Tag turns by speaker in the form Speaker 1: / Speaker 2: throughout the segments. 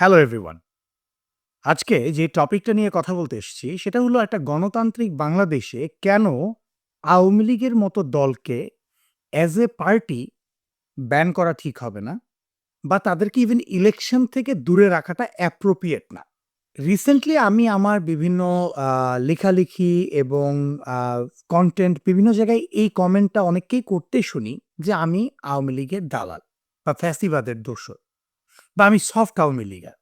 Speaker 1: Hello everyone আজকে যে টপিকটা নিয়ে কথা বলতে এসেছি, সেটা হলো একটা গণতান্ত্রিক বাংলাদেশে কেন আওয়ামী লীগের মতো দলকে অ্যাজ এ পার্টি ব্যান করা ঠিক হবে না বা তাদেরকে ইভেন ইলেকশন থেকে দূরে রাখাটা অ্যাপ্রোপ্রিয়েট না? রিসেন্টলি আমি আমার বিভিন্ন লেখালেখি এবং কন্টেন্ট বিভিন্ন জায়গায় এই কমেন্টটা অনেককেই করতে শুনি যে আমি আওয়ামী লীগের দালাল বা ফ্যাসিবাদের দোষর। বা আমি সফট আওয়ামী লীগার।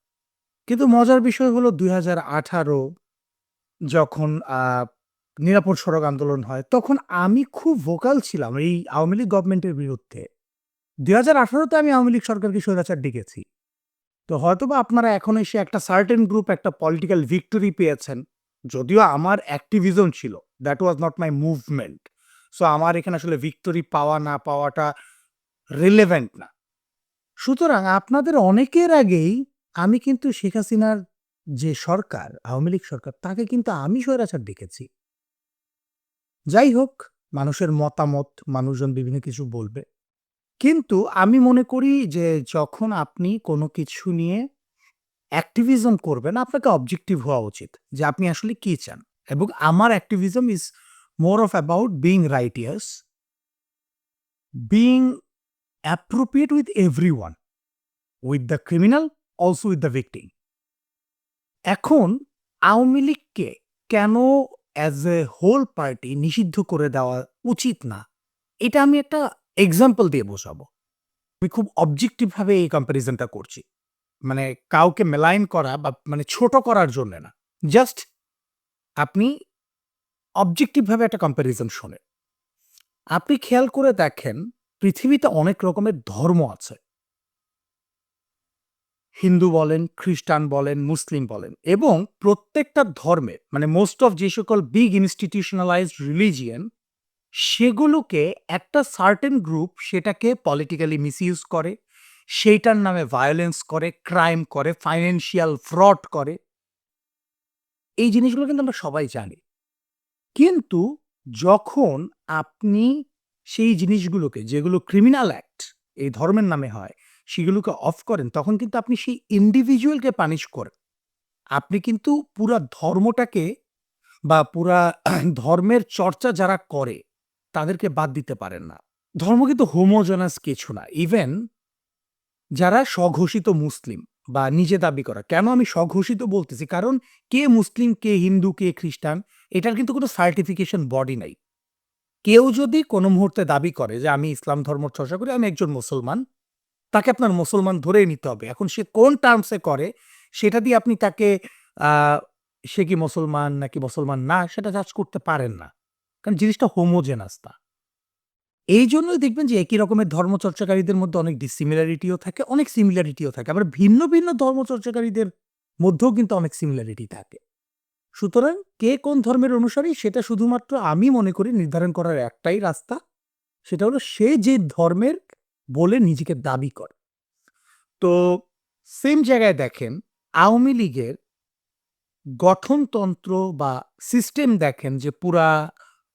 Speaker 1: কিন্তু মজার বিষয় হলো দুই হাজার আঠারো যখন নিরাপদ সড়ক আন্দোলন হয়, তখন আমি খুব ভোকাল ছিলাম এই আওয়ামী লীগ গভর্নমেন্টের বিরুদ্ধে। দুই হাজার আঠারোতে আমি আওয়ামী লীগ সরকারকে স্বৈরাচার ডেকেছি। তো হয়তোবা আপনারা এখন এসে একটা সার্টেন গ্রুপ একটা পলিটিক্যাল ভিক্টোরি পেয়েছেন। যদিও আমার অ্যাক্টিভিজম ছিল that was not my movement so আমার এখানে আসলে ভিক্টোরি পাওয়া না পাওয়াটা রিলেভেন্ট না। সুতরাং আপনাদের অনেকের আগেই আমি কিন্তু শেখ হাসিনার যে সরকার, আওয়ামী লীগ সরকার, তাকে কিন্তু আমি স্বৈরাচার দেখেছি যাই হোক, মানুষের মতামত, মানুষজন বিভিন্ন কিছু বলবে। কিন্তু আমি মনে করি যে যখন আপনি কোনো কিছু নিয়ে অ্যাক্টিভিজম করবেন, আপনাকে অবজেক্টিভ হওয়া উচিত যে আপনি আসলে কি চান। এবং আমার activism is more of about being righteous being with everyone with the criminal also with the victim এখন আওয়ামী লীগকে কেন অ্যাজ এ হোল পার্টি নিষিদ্ধ করে দেওয়া উচিত না, এটা আমি একটা এক্সাম্পল দিয়ে বোঝাবো। আমি খুব অবজেক্টিভ ভাবে এই কম্প্যারিজনটা করছি। মানে কাউকে মেলাইন করা বা মানে ছোট করার জন্য না। জাস্ট আপনি অবজেক্টিভভাবে একটা কম্প্যারিজন শোনেন। আপনি খেয়াল করে দেখেন পৃথিবীতে অনেক রকমের ধর্ম আছে। হিন্দু বলেন, খ্রিস্টান বলেন, মুসলিম বলেন এবং প্রত্যেকটা ধর্মে মানে মোস্ট অফ যে সকল বিগ ইনস্টিটিউশনালাইজড রিলিজিয়ন সেগুলোকে একটা সার্টেন গ্রুপ সেটাকে পলিটিক্যালি মিসইউজ করে, সেইটার নামে ভায়োলেন্স করে ক্রাইম করে ফাইন্যান্সিয়াল ফ্রড করে। এই জিনিসগুলো কিন্তু আমরা সবাই জানি। কিন্তু যখন আপনি সেই জিনিসগুলোকে, যেগুলো ক্রিমিনাল অ্যাক্ট এই ধর্মের নামে হয়, সেগুলোকে অফ করেন, তখন কিন্তু আপনি সেই ইন্ডিভিজুয়ালকে পানিশ করেন। আপনি কিন্তু পুরা ধর্মটাকে বা পুরা ধর্মের চর্চা যারা করে, তাদেরকে বাদ দিতে পারেন না। ধর্ম কিন্তু হোমোজেনাস কিছু না। ইভেন যারা স্বঘোষিত মুসলিম বা নিজে দাবি করা, কেন আমি স্বঘোষিত বলতেছি? কারণ কে মুসলিম, কে হিন্দু, কে খ্রিস্টান, এটার কিন্তু কোনো সার্টিফিকেশন বডি নাই। কেউ যদি কোনো মুহূর্তে দাবি করে যে আমি ইসলাম ধর্ম চর্চা করি, আমি একজন মুসলমান, তাকে আপনার মুসলমান ধরেই নিতে হবে। এখন সে কোন টার্মসে করে, সেটা দিয়ে আপনি তাকে সে কি মুসলমান নাকি মুসলমান না, সেটা জাজ করতে পারেন না। কারণ জিনিসটা হোমোজেনাস না। এই জন্যই দেখবেন যে একই রকমের ধর্মচর্চাকারীদের মধ্যে অনেক ডিসিমিলারিটিও থাকে, অনেক সিমিলারিটিও থাকে। আবার ভিন্ন ভিন্ন ধর্মচর্চাকারীদের মধ্যেও কিন্তু অনেক সিমিলারিটি থাকে। সুতরাং কে কোন ধর্মের অনুসারী সেটা শুধুমাত্র আমি মনে করি নির্ধারণ করার একটাই রাস্তা। সেটা হলো সে যে ধর্মের বলে নিজেকে দাবি করে। তো সেম জায়গায় দেখেন আওয়ামী লীগের গঠনতন্ত্র বা সিস্টেম দেখেন যে পুরা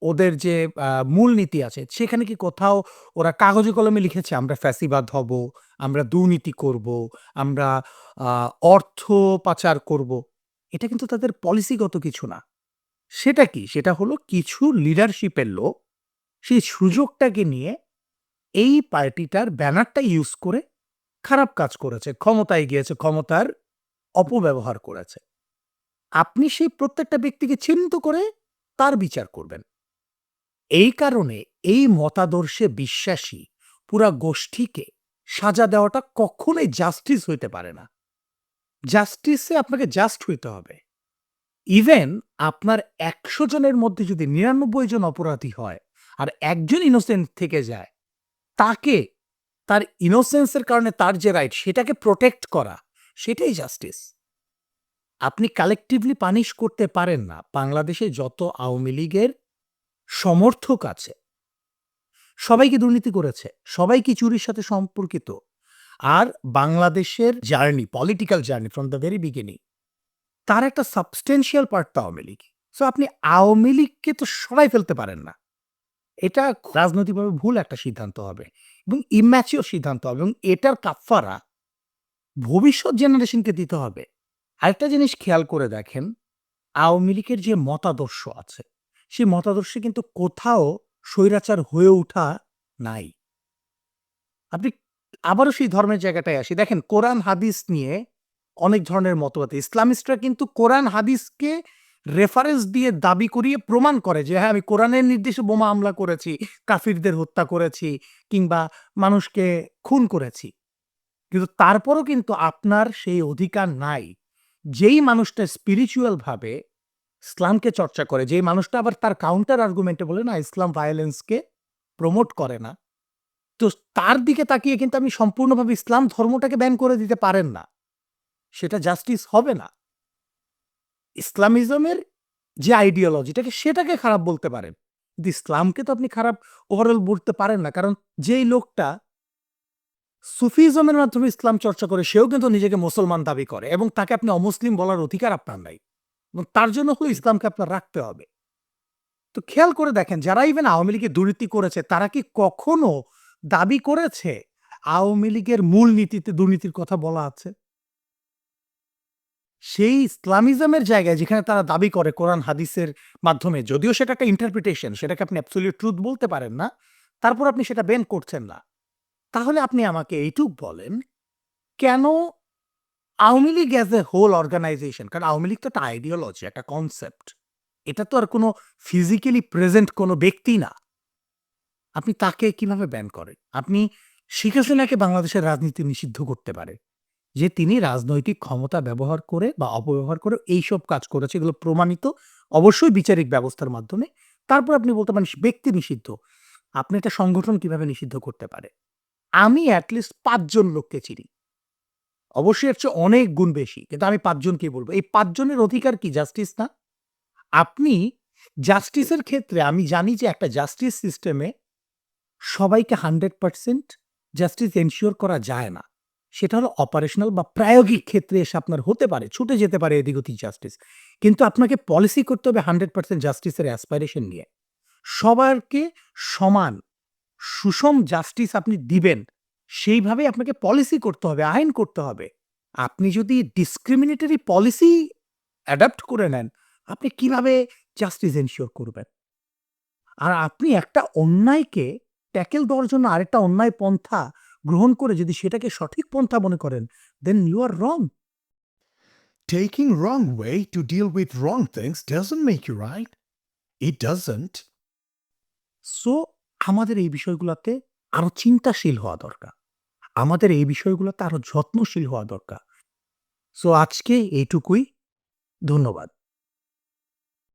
Speaker 1: ওদের যে আহ, মূলনীতি আছে সেখানে কি কোথাও ওরা কাগজে কলমে লিখেছে আমরা ফ্যাসিবাদ হব আমরা দুর্নীতি করব আমরা অর্থ পাচার করব। এটা কিন্তু তাদের পলিসিগত কিছু না। সেটা কি? সেটা হলো কিছু লিডারশিপের লোক সেই সুযোগটাকে নিয়ে এই পার্টিটার ব্যানারটা ইউজ করে খারাপ কাজ করেছে, ক্ষমতায় গিয়েছে, ক্ষমতার অপব্যবহার করেছে। আপনি সেই প্রত্যেকটা ব্যক্তিকে চিহ্নিত করে তার বিচার করবেন। এই কারণে এই মতাদর্শে বিশ্বাসী পুরা গোষ্ঠীকে সাজা দেওয়াটা কখনোই জাস্টিস হইতে পারে না। জাস্টিসে আপনাকে জাস্ট হইতে হবে। ইভেন আপনার একশো জনের মধ্যে যদি নিরানব্বই জন অপরাধী হয় আর একজন ইনোসেন্ট থেকে যায়, তাকে, তার ইনোসেন্সের কারণে তার যে রাইট সেটাকে প্রোটেক্ট করা, সেটাই জাস্টিস আপনি কালেকটিভলি পানিশ করতে পারেন না। বাংলাদেশে যত আওয়ামী লীগের সমর্থক আছে সবাই কি দুর্নীতি করেছে, সবাই কি চুরির সাথে সম্পর্কিত? আর বাংলাদেশের journey political journey from the very beginning তার একটা সাবস্টেন্সিয়াল পার্ট তো আওয়ামী লীগ সো আপনি আওয়ামী লীগকে তো সরাই ফেলতে পারেন না এটা রাজনৈতিকভাবে ভুল একটা সিদ্ধান্ত হবে এবং ইম্যাচিওর সিদ্ধান্ত হবে এবং এটার কাফারা ভবিষ্যৎ জেনারেশনকে দিতে হবে। আরেকটা জিনিস খেয়াল করে দেখেন, আওয়ামী লীগের যে মতাদর্শ আছে, সেই মতাদর্শে কিন্তু কোথাও স্বৈরাচার হয়ে ওঠা নাই। আপনি আবারও সেই ধর্মের জায়গাটায় আসি। দেখেন কোরআন হাদিস নিয়ে অনেক ধরনের মতবাদ। ইসলামিস্টরা কিন্তু কোরআন হাদিসকে রেফারেন্স দিয়ে দাবি করিয়ে প্রমাণ করে যে হ্যাঁ, আমি কোরআনের নির্দেশে বোমা হামলা করেছি, কাফিরদের হত্যা করেছি কিংবা মানুষকে খুন করেছি। কিন্তু তারপরও কিন্তু আপনার সেই অধিকার নাই। যেই মানুষটা স্পিরিচুয়াল ভাবে ইসলামকে চর্চা করে, যেই মানুষটা আবার তার কাউন্টার আর্গুমেন্টে বলে না ইসলাম ভায়োলেন্সকে প্রমোট করে না। তো তার দিকে তাকিয়ে কিন্তু আপনি সম্পূর্ণভাবে ইসলাম ধর্মটাকে ব্যান করে দিতে পারেন না। সেটা জাস্টিস হবে না। ইসলামিজমের যে আইডিওলজিটাকে সেটাকে খারাপ বলতে পারেন। কিন্তু ইসলামকে তো আপনি খারাপ ওভারঅল বলতে পারেন না। কারণ যেই লোকটা সুফিজমের মাধ্যমে ইসলাম চর্চা করে, সেও কিন্তু নিজেকে মুসলমান দাবি করে এবং তাকে আপনি অমুসলিম বলার অধিকার আপনার নাই। এবং তার জন্য হলো ইসলামকে আপনার রাখতে হবে। তো খেয়াল করে দেখেন, যারা ইভেন আওয়ামী লীগে দুর্নীতি করেছে, তারা কি কখনো দাবি করেছে আওয়ামী লীগের মূল নীতিতে দুর্নীতির কথা বলা আছে? সেই ইসলামিজমের জায়গায় যেখানে তারা দাবি করে কোরআন হাদিসের মাধ্যমে যদিও সেটা একটা ইন্টারপ্রিটেশন সেটাকে আপনি অ্যাবসোলিউট ট্রুথ বলতে পারেন না। তারপর আপনি সেটা বেন করছেন না। তাহলে আপনি আমাকে এইটুক বলেন, কেন Awami League as a whole organization কারণ আওয়ামী লীগ তো একটা আইডিওলজি, একটা কনসেপ্ট। এটা তো আর কোনো ফিজিক্যালি প্রেজেন্ট কোনো ব্যক্তি না। আপনি তাকে কীভাবে ব্যান করেন? আপনি শেখ হাসিনাকে বাংলাদেশের রাজনীতি নিষিদ্ধ করতে পারে। যে তিনি রাজনৈতিক ক্ষমতা ব্যবহার করে বা অপব্যবহার করে এইসব কাজ করেছে, এগুলো প্রমাণিত অবশ্যই বিচারিক ব্যবস্থার মাধ্যমে। তারপর আপনি বলতে পারেন ব্যক্তি নিষিদ্ধ। আপনি একটা সংগঠন কীভাবে নিষিদ্ধ করতে পারে? আমি এট লিস্ট ৫ লোককে চিনি। অবশ্যই এর চেয়ে অনেক গুণ বেশি। কিন্তু আমি ৫ বলব এই পাঁচজনের অধিকার কি জাস্টিস না? আপনি জাস্টিসের ক্ষেত্রে আমি জানি যে একটা জাস্টিস সিস্টেমে সবাইকে 100% জাস্টিস এনশিওর করা যায় না। সেটা হলো অপারেশনাল বা প্রায়োগিক ক্ষেত্রে এসে আপনার হতে পারে, ছুটে যেতে পারে এদিক ওদিক জাস্টিস। কিন্তু আপনাকে পলিসি করতে হবে 100% জাস্টিসের অ্যাসপাইরেশন নিয়ে। সবারকে সমান সুষম জাস্টিস আপনি দিবেন, সেইভাবেই আপনাকে পলিসি করতে হবে, আইন করতে হবে। আপনি যদি ডিসক্রিমিনেটরি পলিসি অ্যাডাপ্ট করে নেন, আপনি কীভাবে জাস্টিস এনশিওর করবেন? আর আপনি একটা অন্যায়কে ট্যাকেল দেওয়ার জন্য আরেকটা অন্যায় পন্থা গ্রহণ করে যদি সেটাকে সঠিক পন্থা মনে করেন, then you are wrong
Speaker 2: Taking wrong way to deal with wrong things doesn't make you right. It doesn't.
Speaker 1: So আমাদের এই বিষয়গুলাতে আরও চিন্তাশীল হওয়া দরকার। আমাদের এই বিষয়গুলোতে আরও যত্নশীল হওয়া দরকার। সো আজকে এইটুকুই। ধন্যবাদ।